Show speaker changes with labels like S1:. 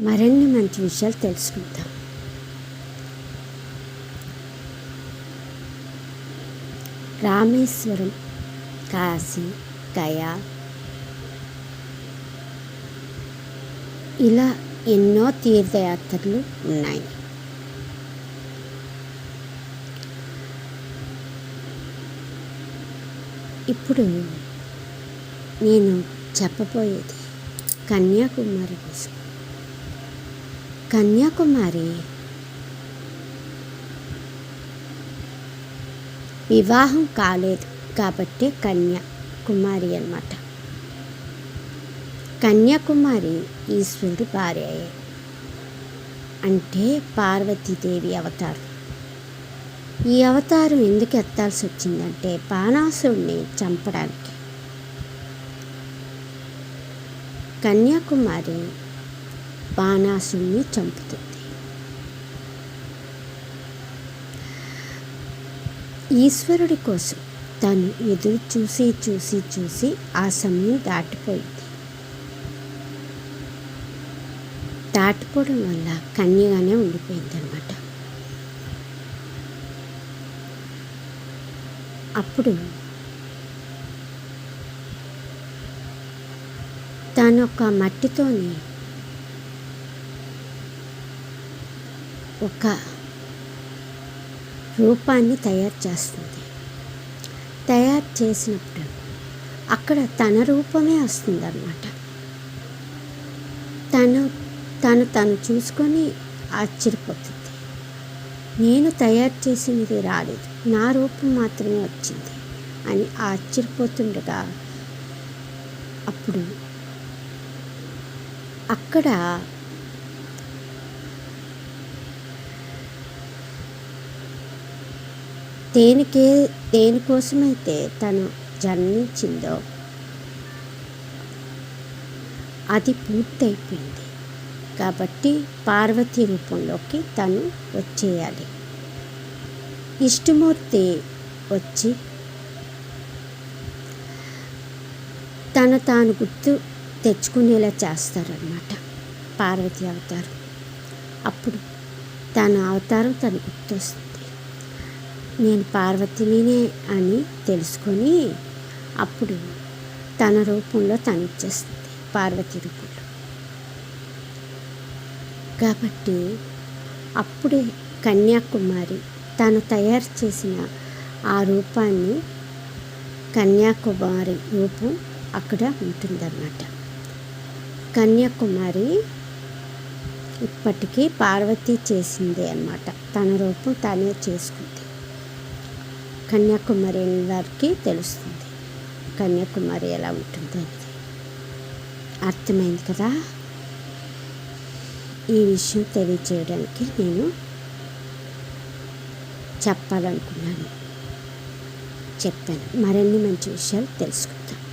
S1: మరిన్ని మంచి విషయాలు తెలుసుకుందాం. రామేశ్వరం కాశీ గయా ఇలా ఎన్నో తీర్థయాత్రలు ఉన్నాయి. ఇప్పుడు నేను చెప్పబోయేది కన్యాకుమారి కోసం. కన్యాకుమారి. వివాహం కాలేదు కాబట్టి కన్యాకుమారి అనమాట కన్యాకుమారి ఈశ్వరుడి భార్య అంటే పార్వతీదేవి అవతారం. ఈ అవతారం ఎందుకు ఎత్తాల్సి వచ్చిందంటే బాణాసుడిని చంపడానికి. కన్యాకుమారి బాణాసుని చంపుతుంది. ఈశ్వరుడి కోసం తను ఎదురు చూసి చూసి చూసి ఆ సమయం దాటిపోయింది. దాటిపోవడం వల్ల కన్యగానే ఉండిపోయింది అనమాట అప్పుడు తను ఒక మట్టితోని ఒక రూపాన్ని తయారు చేస్తుంది. తయారు చేసినప్పుడు అక్కడ తన రూపమే వస్తుంది అన్నమాట తను తను తను చూసుకొని ఆశ్చర్యపోతుంది. నేను తయారు చేసినది రాలేదు. నా రూపం మాత్రమే వచ్చింది అని ఆశ్చర్యపోతుండగా అప్పుడు అక్కడ దేనికే దేనికోసమైతే తను జన్మించిందో అది పూర్తయిపోయింది. కాబట్టి పార్వతీ రూపంలోకి తను వచ్చేయాలి. ఇష్టమూర్తి వచ్చి తను తాను గుర్తు తెచ్చుకునేలా చేస్తారనమాట పార్వతి అవతారం. అప్పుడు తన అవతారం తను గుర్తొస్తుంది. నేను పార్వతినినే అని తెలుసుకొని అప్పుడు తన రూపంలో తను ఇచ్చేస్తుంది పార్వతి రూపంలో. కాబట్టి అప్పుడే కన్యాకుమారి తను తయారు చేసిన ఆ రూపాన్ని కన్యాకుమారి రూపం అక్కడ ఉంటుందన్నమాట. కన్యాకుమారి ఇప్పటికీ పార్వతి చేసిందే అన్నమాట. తన రూపం తానే చేసుకుంది. కన్యాకుమారి వారికి తెలుస్తుంది. కన్యాకుమారి ఎలా ఉంటుందో అనేది. అర్థమైంది కదా? ఈ విషయం తెలియచేయడానికి నేను చెప్పాలనుకున్నాను. చెప్పాను. మరిన్ని మంచి విషయాలు తెలుసుకుందాం.